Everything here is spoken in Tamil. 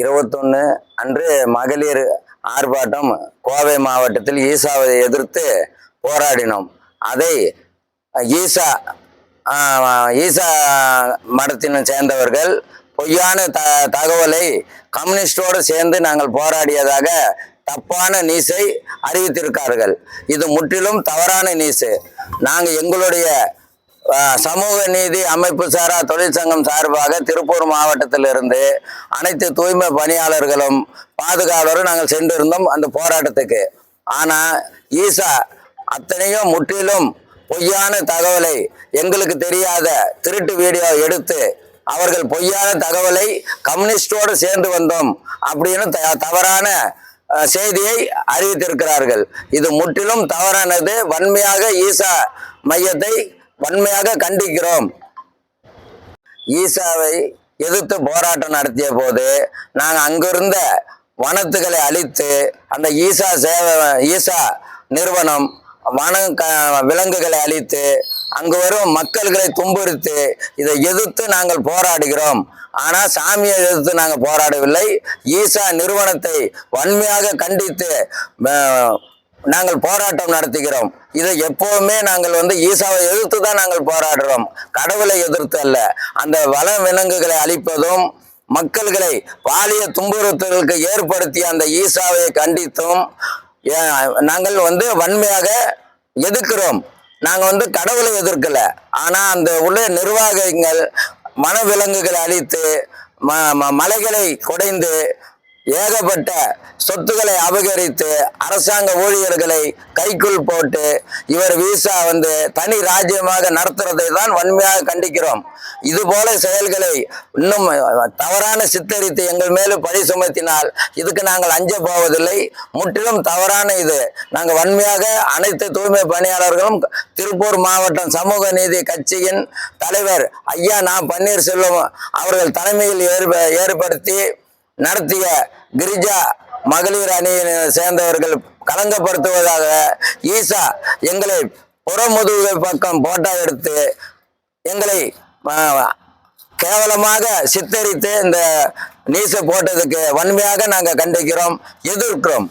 இருபத்தொன்று அன்று மகளிர் ஆர்ப்பாட்டம் கோவை மாவட்டத்தில் ஈசாவை எதிர்த்து போராடினோம். அதை ஈசா ஈசா மடத்தினை சேர்ந்தவர்கள் பொய்யான த தகவலை கம்யூனிஸ்டோடு சேர்ந்து நாங்கள் போராடியதாக தப்பான நீசை அறிவித்திருக்கார்கள். இது முற்றிலும் தவறான நீசு. நாங்கள் எங்களுடைய சமூக நீதி அமைப்பு சாரா தொழிற்சங்கம் சார்பாக திருப்பூர் மாவட்டத்திலிருந்து அனைத்து தூய்மை பணியாளர்களும் பாதுகாவலரும் நாங்கள் சென்றிருந்தோம் அந்த போராட்டத்துக்கு. ஆனால் ஈசா அத்தனையும் முற்றிலும் பொய்யான தகவலை எங்களுக்கு தெரியாத திருட்டு வீடியோ எடுத்து அவர்கள் பொய்யான தகவலை கம்யூனிஸ்டோடு சேர்ந்து வந்தோம் அப்படின்னு த- தவறான செய்தியை அறிவித்திருக்கிறார்கள். இது முற்றிலும் தவறானது. வன்மையாக ஈசா மையத்தை வன்மையாக கண்டிக்கிறோம். ஈசாவை எதிர்த்து போராட்டம் நடத்திய போது நாங்கள் அங்கிருந்த வனத்துகளை அழித்து அந்த ஈசா சேவை ஈசா நிறுவனம் வன க விலங்குகளை அழித்து அங்கு வரும் மக்கள்களை துன்புறுத்து இதை எதிர்த்து நாங்கள் போராடுகிறோம். ஆனால் சாமியை எதிர்த்து நாங்கள் போராடவில்லை. ஈசா நிறுவனத்தை வன்மையாக கண்டித்து நாங்கள் போராட்டம் நடத்துகிறோம். இதை எப்போவுமே நாங்கள் வந்து ஈசாவை எதிர்த்து தான் நாங்கள் போராடுறோம். கடவுளை எதிர்த்து அல்ல. அந்த வள விலங்குகளை அழிப்பதும் மக்கள்களை பாலிய துன்புறுத்தலுக்கு ஏற்படுத்திய அந்த ஈசாவை கண்டித்தும் நாங்கள் வந்து வன்மையாக எதிர்க்கிறோம். நாங்கள் வந்து கடவுளை எதிர்க்கல. ஆனால் அந்த உள்ள நிர்வாகங்கள் மனவிலங்குகளை அழித்து ம ம- மலைகளை குடைந்து ஏகப்பட்ட சொத்துக்களை அபகரித்து அரசாங்க ஊழியர்களை கைக்குள் போட்டு இவர் வீசா வந்து தனி ராஜ்யமாக நடத்துறதை தான் வன்மையாக கண்டிக்கிறோம். இது போல செயல்களை இன்னும் தவறான சித்தரித்து எங்கள் மேலும் பழி சுமத்தினால் இதுக்கு நாங்கள் அஞ்ச போவதில்லை. முற்றிலும் தவறான இது. நாங்கள் வன்மையாக அனைத்து தூய்மை பணியாளர்களும் திருப்பூர் மாவட்டம் சமூக நீதி கட்சியின் தலைவர் ஐயா நான் பன்னீர்செல்வம் அவர்கள் தலைமையில் ஏற்ப ஏற்படுத்தி நடத்திய கிரிஜா மகளிர் அணியை சேர்ந்தவர்கள் கலங்கப்படுத்துவதாக ஈசா எங்களை புறமுதுகு பக்கம் போட்டோ எடுத்து எங்களை கேவலமாக சித்தரித்து இந்த நீசை போட்டதுக்கு வன்மையாக நாங்கள் கண்டிக்கிறோம் எதிர்க்கிறோம்.